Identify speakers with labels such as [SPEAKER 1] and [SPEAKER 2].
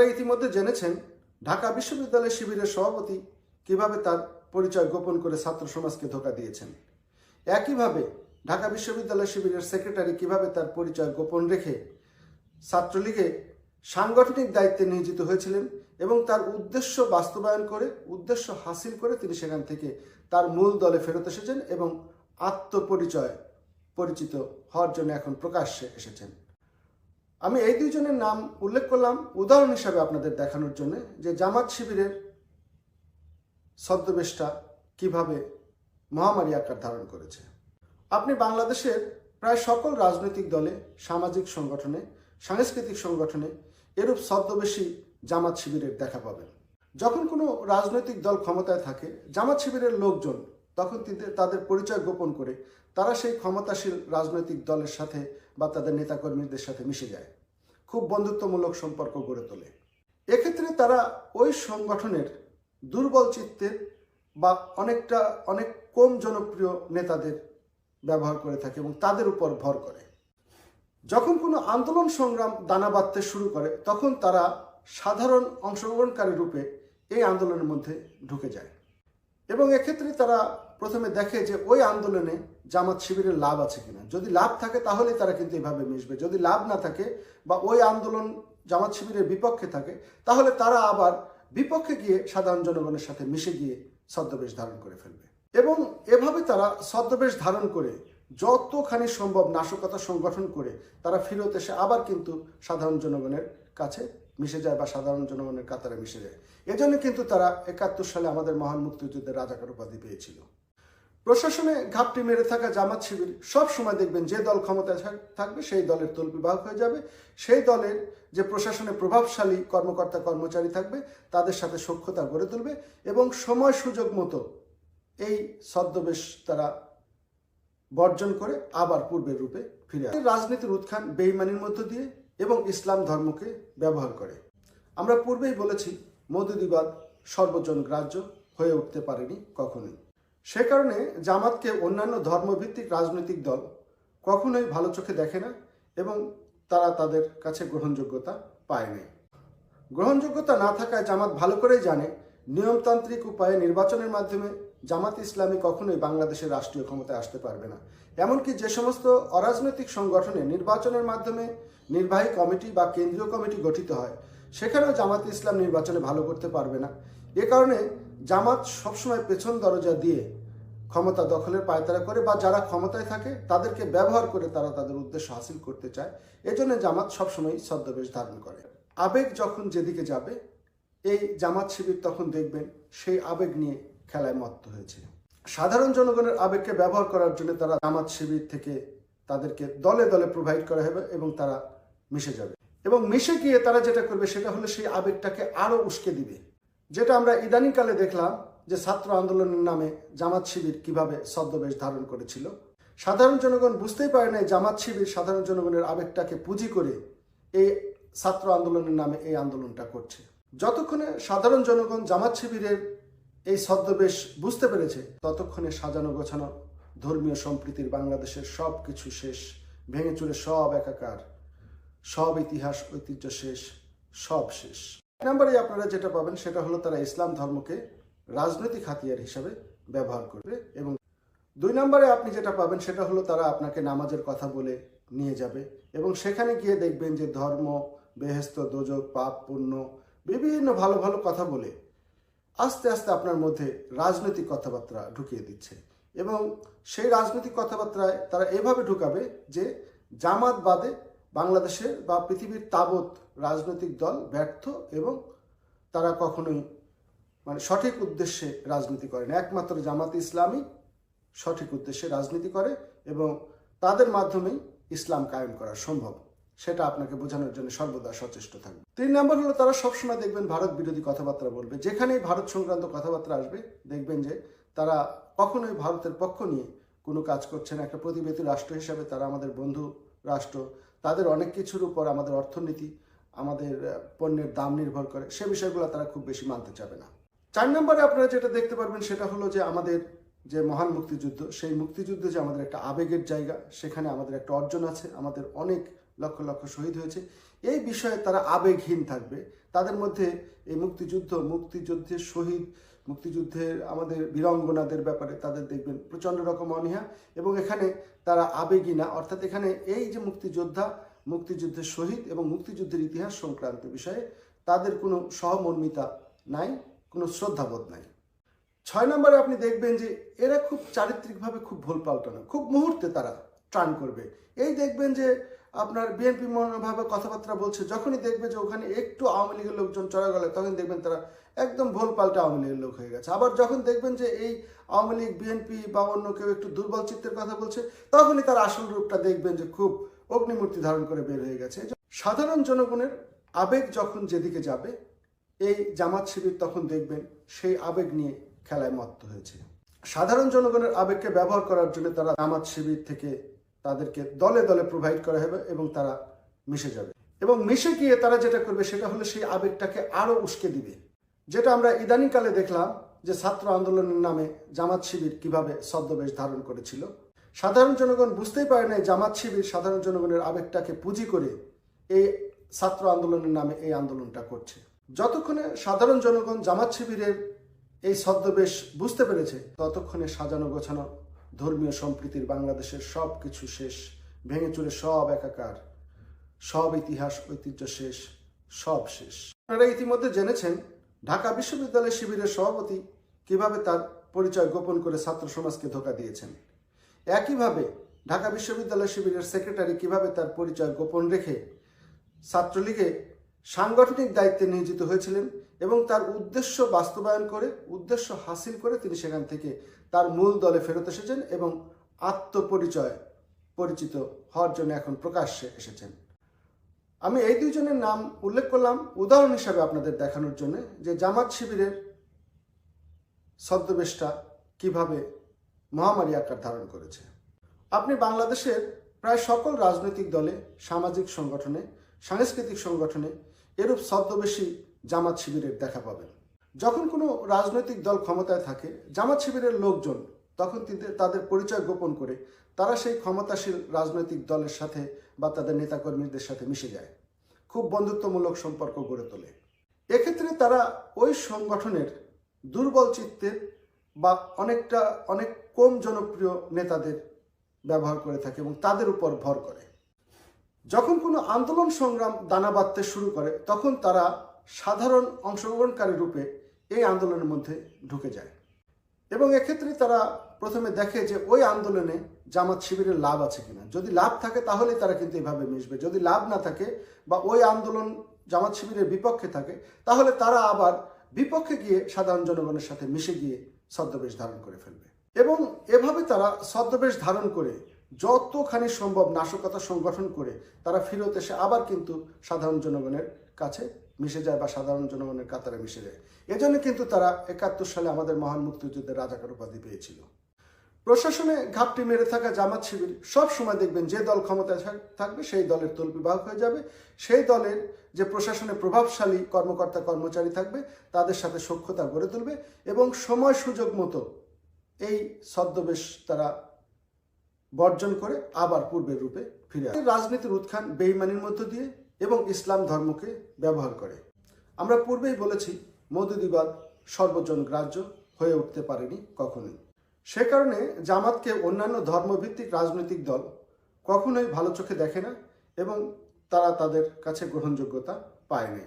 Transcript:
[SPEAKER 1] আপনারা ইতিমধ্যে জেনেছেন, ঢাকা বিশ্ববিদ্যালয় শিবিরের সভাপতি কীভাবে তার পরিচয় গোপন করে ছাত্র সমাজকে ধোকা দিয়েছেন। একইভাবে ঢাকা বিশ্ববিদ্যালয় শিবিরের সেক্রেটারি কীভাবে তার পরিচয় গোপন রেখে ছাত্রলীগে সাংগঠনিক দায়িত্বে নিয়োজিত হয়েছিলেন এবং তার উদ্দেশ্য বাস্তবায়ন করে, উদ্দেশ্য হাসিল করে তিনি সেখান থেকে তার মূল দলে ফেরত এসেছেন এবং আত্মপরিচয় পরিচিত হওয়ার জন্য এখন প্রকাশ্যে এসেছেন। আমি এই দুইজনের নাম উল্লেখ করলাম উদাহরণ হিসাবে আপনাদের দেখানোর জন্য যে জামাত শিবিরের ছদ্মবেশটা কীভাবে মহামারী আকার ধারণ করেছে। আপনি বাংলাদেশের প্রায় সকল রাজনৈতিক দলে, সামাজিক সংগঠনে, সাংস্কৃতিক সংগঠনে এরূপ ছদ্মবেশী জামাত শিবিরের দেখা পাবেন। যখন কোনো রাজনৈতিক দল ক্ষমতায় থাকে, জামাত শিবিরের লোকজন তখন তাদের পরিচয় গোপন করে তারা সেই ক্ষমতাশীল রাজনৈতিক দলের সাথে বা তাদের নেতাকর্মীদের সাথে মিশে যায়। খুব বন্ধুত্বমূলক সম্পর্ক গড়ে তোলে। এক্ষেত্রে তারা ওই সংগঠনের দুর্বল চিত্তের বা অনেকটা, অনেক কম জনপ্রিয় নেতাদের ব্যবহার করে থাকে এবং তাদের উপর ভর করে। যখন কোনো আন্দোলন সংগ্রাম দানা বাঁধতে শুরু করে, তখন তারা সাধারণ অংশগ্রহণকারী রূপে এই আন্দোলনের মধ্যে ঢুকে যায়। এবং এক্ষেত্রে তারা প্রথমে দেখে যে ওই আন্দোলনে জামাত শিবিরের লাভ আছে কিনা। যদি লাভ থাকে তাহলে তারা কিন্তু এভাবে মিশবে। যদি লাভ না থাকে বা ওই আন্দোলন জামাত শিবিরের বিপক্ষে থাকে, তাহলে তারা আবার বিপক্ষে গিয়ে সাধারণ জনগণের সাথে মিশে গিয়ে ছদ্মবেশ ধারণ করে ফেলবে। এবং এভাবে তারা ছদ্মবেশ ধারণ করে যতখানি সম্ভব নাশকতা সংগঠন করে তারা ফেরত এসে আবার কিন্তু সাধারণ জনগণের কাছে মিশে যায় বা সাধারণ জনগণের কাতারে মিশে যায়। এজন্য কিন্তু তারা একাত্তর সালে আমাদের মহান মুক্তিযুদ্ধের রাজাকার উপাধি পেয়েছিল। প্রশাসনে ঘাপটি মেরে থাকা জামাত শিবির, সব সময় দেখবেন যে দল ক্ষমতায় থাকবে, সেই দলের তলবিবাহক হয়ে যাবে। সেই দলের যে প্রশাসনে প্রভাবশালী কর্মকর্তা, কর্মচারী থাকবে, তাদের সাথে সখ্যতা গড়ে তুলবে এবং সময় সুযোগ মতো এই ছদ্মবেশ তারা বর্জন করে আবার পূর্বের রূপে ফিরে আসে। রাজনীতির উত্থান বেইমানির মধ্য দিয়ে এবং ইসলাম ধর্মকে ব্যবহার করে। আমরা পূর্বেই বলেছি মধুদিবাদ সর্বজন গ্রাহ্য হয়ে উঠতে পারেনি কখনোই। সে কারণে জামাতকে অন্যান্য ধর্মভিত্তিক রাজনৈতিক দল কখনোই ভালো চোখে দেখে না এবং তারা তাদের কাছে গ্রহণযোগ্যতা পায়নি গ্রহণযোগ্যতা না থাকায় জামাত ভালো করেই জানে নিয়মতান্ত্রিক উপায়ে নির্বাচনের মাধ্যমে জামাত ইসলামী কখনোই বাংলাদেশের রাষ্ট্রীয় ক্ষমতায় আসতে পারবে না। এমনকি যে সমস্ত অরাজনৈতিক সংগঠনে নির্বাচনের মাধ্যমে নির্বাহী কমিটি বা কেন্দ্রীয় কমিটি গঠিত হয়, সেখানেও জামাত ইসলাম নির্বাচনে ভালো করতে পারবে না। এ কারণে জামাত সবসময় পেছন দরজা দিয়ে ক্ষমতা দখলের পায়তারা করে বা যারা ক্ষমতায় থাকে তাদেরকে ব্যবহার করে তারা তাদের উদ্দেশ্য হাসিল করতে চায়। এজন্য জামাত সবসময় ছদ্মবেশ ধারণ করে। আবেগ যখন যেদিকে যাবে, এই জামাত শিবির তখন দেখবেন সেই আবেগ নিয়ে খেলায় মত্ত হয়েছে। সাধারণ জনগণের আবেগকে ব্যবহার করার জন্য তারা জামাত শিবির থেকে তাদেরকে দলে দলে প্রোভাইড করা হবে এবং তারা মিশে যাবে। এবং মিশে গিয়ে তারা যেটা করবে সেটা হলো সেই আবেগটাকে আরও উস্কে দিবে। যেটা আমরা ইদানিংকালে দেখলাম যে ছাত্র আন্দোলনের নামে জামাত শিবির কীভাবে ছদ্মবেশ ধারণ করেছিল। সাধারণ জনগণ বুঝতেই পারে না জামাত শিবির সাধারণ জনগণের আবেগটাকে পুঁজি করে এই ছাত্র আন্দোলনের নামে এই আন্দোলনটা করছে। যতক্ষণে সাধারণ জনগণ জামাত শিবিরের এই ছদ্মবেশ বুঝতে পেরেছে, ততক্ষণে সাজানো গোছানো ধর্মীয় সম্প্রীতির বাংলাদেশের সব কিছু শেষ, ভেঙে চুরে সব একাকার, সব ইতিহাস, ঐতিহ্য শেষ, সব শেষ। নম্বরে আপনারা যেটা পাবেন সেটা হলো তারা ইসলাম ধর্মকে রাজনৈতিক হাতিয়ার হিসাবে ব্যবহার করবে এবং দুই নম্বরে আপনি যেটা পাবেন সেটা হলো তারা আপনাকে নামাজের কথা বলে নিয়ে যাবে এবং সেখানে গিয়ে দেখবেন যে ধর্ম, বেহেস্ত, দোজক, পাপ, পুণ্য বিভিন্ন ভালো ভালো কথা বলে আস্তে আস্তে আপনার মধ্যে রাজনৈতিক কথাবার্তা ঢুকিয়ে দিচ্ছে এবং সেই রাজনৈতিক কথাবার্তায় তারা এভাবে ঢুকাবে যে জামাত বাদে বাংলাদেশের বা পৃথিবীর তাবৎ রাজনৈতিক দল ব্যর্থ এবং তারা কখনোই মানে সঠিক উদ্দেশ্যে রাজনীতি করে না। একমাত্র জামাত ইসলামী সঠিক উদ্দেশ্যে রাজনীতি করে এবং তাদের মাধ্যমেই ইসলাম কায়েম করা সম্ভব। সেটা আপনাকে বোঝানোর জন্য সর্বদা সচেষ্ট থাকবে। তিন নম্বর হলো, তারা সবসময় দেখবেন ভারত বিরোধী কথাবার্তা বলবে। যেখানেই ভারত সংক্রান্ত কথাবার্তা আসবে, দেখবেন যে তারা কখনোই ভারতের পক্ষ নিয়ে কোনো কাজ করছে না। একটা প্রতিবেদী রাষ্ট্র হিসাবে তারা আমাদের বন্ধু রাষ্ট্র তাদের অনেক কিছুর উপর আমাদের অর্থনীতি, আমাদের পণ্যের দাম নির্ভর করে, সে বিষয়গুলো তারা খুব বেশি মানতে চাবে না। চার নম্বরে আপনারা যেটা দেখতে পারবেন সেটা হলো যে আমাদের যে মহান মুক্তিযুদ্ধ, সেই মুক্তিযুদ্ধ যে আমাদের একটা আবেগের জায়গা, সেখানে আমাদের একটা অর্জন আছে, আমাদের অনেক লক্ষ লক্ষ শহীদ হয়েছে। এই বিষয়ে তারা আবেগহীন থাকবে। তাদের মধ্যে এই মুক্তিযুদ্ধ, মুক্তিযুদ্ধের শহীদ মুক্তিযুদ্ধের আমাদের বীরঙ্গনাদের ব্যাপারে তাদের দেখবেন প্রচণ্ড রকম অনীহা এবং এখানে তারা আবেগী না। অর্থাৎ এখানে এই যে মুক্তিযোদ্ধা, মুক্তিযুদ্ধের শহীদ এবং মুক্তিযুদ্ধের ইতিহাস সংক্রান্ত বিষয়ে তাদের কোনো সহমর্মিতা নাই, কোনো শ্রদ্ধাবোধ নাই। ছয় নম্বরে আপনি দেখবেন যে এরা খুব চারিত্রিকভাবে খুব ভুল পাল্টানো খুব মুহূর্তে তারা ট্রান করবে। এই দেখবেন যে আপনার বিএনপি মনোভাবে কথাবার্তা বলছে, যখনই দেখবে যে ওখানে একটু আওয়ামী লীগের লোকজন চড়া গেলে তখন দেখবেন তারা একদম ভোল পাল্টা আওয়ামী লীগের লোক হয়ে গেছে। আবার যখন দেখবেন যে এই আওয়ামী লীগ বিএনপি বা অন্য কেউ একটু দুর্বল চিত্তের কথা বলছে, তখনই তার আসল রূপটা দেখবেন যে খুব অগ্নিমূর্তি ধারণ করে বের হয়ে গেছে। সাধারণ জনগণের আবেগ যখন যেদিকে যাবে, এই জামাত শিবির তখন দেখবেন সেই আবেগ নিয়ে খেলায় মত্ত হয়েছে। সাধারণ জনগণের আবেগকে ব্যবহার করার জন্য তারা জামাত শিবির থেকে তাদেরকে দলে দলে প্রোভাইড করা হবে এবং তারা মিশে যাবে। এবং মিশে গিয়ে তারা যেটা করবে সেটা হলো সেই আবেগটাকে আরও উস্কে দিবে। যেটা আমরা ইদানিংকালে দেখলাম যে ছাত্র আন্দোলনের নামে জামাত শিবির কীভাবে ছদ্মবেশ ধারণ করেছিল। সাধারণ জনগণ বুঝতেই পারে নাই জামাত শিবির সাধারণ জনগণের আবেগটাকে পুঁজি করে এই ছাত্র আন্দোলনের নামে এই আন্দোলনটা করছে। যতক্ষণে সাধারণ জনগণ জামাত শিবিরের এই ছদ্মবেশ বুঝতে পেরেছে, ততক্ষণে সাজানো গোছানো ধর্মীয় সম্প্রীতির বাংলাদেশের সব কিছু শেষ, ভেঙে চুরে সব একাকার, সব ইতিহাস, ঐতিহ্য শেষ, সব শেষ। আপনারা ইতিমধ্যে জেনেছেন, ঢাকা বিশ্ববিদ্যালয় শিবিরের সভাপতি কীভাবে তার পরিচয় গোপন করে ছাত্র সমাজকে ধোকা দিয়েছেন। একইভাবে ঢাকা বিশ্ববিদ্যালয় শিবিরের সেক্রেটারি কীভাবে তার পরিচয় গোপন রেখে ছাত্রলীগে সাংগঠনিক দায়িত্বে নিয়োজিত হয়েছিলেন এবং তার উদ্দেশ্য বাস্তবায়ন করে, উদ্দেশ্য হাসিল করে তিনি সেখান থেকে তার মূল দলে ফেরত এসেছেন এবং আত্মপরিচয় পরিচিত হওয়ার জন্য এখন প্রকাশ্যে এসেছেন। আমি এই দুইজনের নাম উল্লেখ করলাম উদাহরণ হিসাবে আপনাদের দেখানোর জন্য যে জামাত শিবিরের ছদ্মবেশটা কীভাবে মহামারী আকার ধারণ করেছে। আপনি বাংলাদেশের প্রায় সকল রাজনৈতিক দলে, সামাজিক সংগঠনে, সাংস্কৃতিক সংগঠনে এরূপ ছদ্মবেশী জামাত শিবিরের দেখা পাবেন। যখন কোনো রাজনৈতিক দল ক্ষমতায় থাকে, জামাত শিবিরের লোকজন তখন তিদের- পরিচয় গোপন করে তারা সেই ক্ষমতাশীল রাজনৈতিক দলের সাথে বা তাদের নেতাকর্মীদের সাথে মিশে যায়। খুব বন্ধুত্বমূলক সম্পর্ক গড়ে তোলে। এক্ষেত্রে তারা ওই সংগঠনের দুর্বল চিত্তের বা অনেকটা, অনেক কম জনপ্রিয় নেতাদের ব্যবহার করে থাকে এবং তাদের উপর ভর করে। যখন কোনো আন্দোলন সংগ্রাম দানা বাঁধতে শুরু করে, তখন তারা সাধারণ অংশগ্রহণকারী রূপে এই আন্দোলনের মধ্যে ঢুকে যায়। এবং এক্ষেত্রে তারা প্রথমে দেখে যে ওই আন্দোলনে জামাত শিবিরের লাভ আছে কিনা। যদি লাভ থাকে তাহলে তারা কিন্তু এভাবে মিশবে। যদি লাভ না থাকে বা ওই আন্দোলন জামাত শিবিরের বিপক্ষে থাকে, তাহলে তারা আবার বিপক্ষে গিয়ে সাধারণ জনগণের সাথে মিশে গিয়ে ছদ্মবেশ ধারণ করে ফেলবে। এবং এভাবে তারা ছদ্মবেশ ধারণ করে যতখানি সম্ভব নাশকতা সংগঠন করে তারা ফেরত এসে আবার কিন্তু সাধারণ জনগণের কাছে মিশে যায় বা সাধারণ জনগণের কাতারে মিশে যায়। এজন্য কিন্তু তারা একাত্তর সালে আমাদের মহান মুক্তিযুদ্ধের রাজাকার উপাধি পেয়েছিল। প্রশাসনে ঘাপটি মেরে থাকা জামাত শিবির সব সময় দেখবেন যে দল ক্ষমতায় থাকবে, সেই দলের তলবিবাহক হয়ে যাবে। সেই দলের যে প্রশাসনে প্রভাবশালী কর্মকর্তা, কর্মচারী থাকবে, তাদের সাথে সক্ষতা গড়ে তুলবে এবং সময় সুযোগ মতো এই ছদ্মবেশ তারা বর্জন করে আবার পূর্বের রূপে ফিরে আসে। রাজনীতির উত্থান বেইমানির মধ্য দিয়ে এবং ইসলাম ধর্মকে ব্যবহার করে। আমরা পূর্বেই বলেছি মধুদিবাদ সর্বজন গ্রাহ্য হয়ে উঠতে পারেনি কখনোই। সে কারণে জামাতকে অন্যান্য ধর্মভিত্তিক রাজনৈতিক দল কখনোই ভালো চোখে দেখে না এবং তারা তাদের কাছে গ্রহণযোগ্যতা পায়নি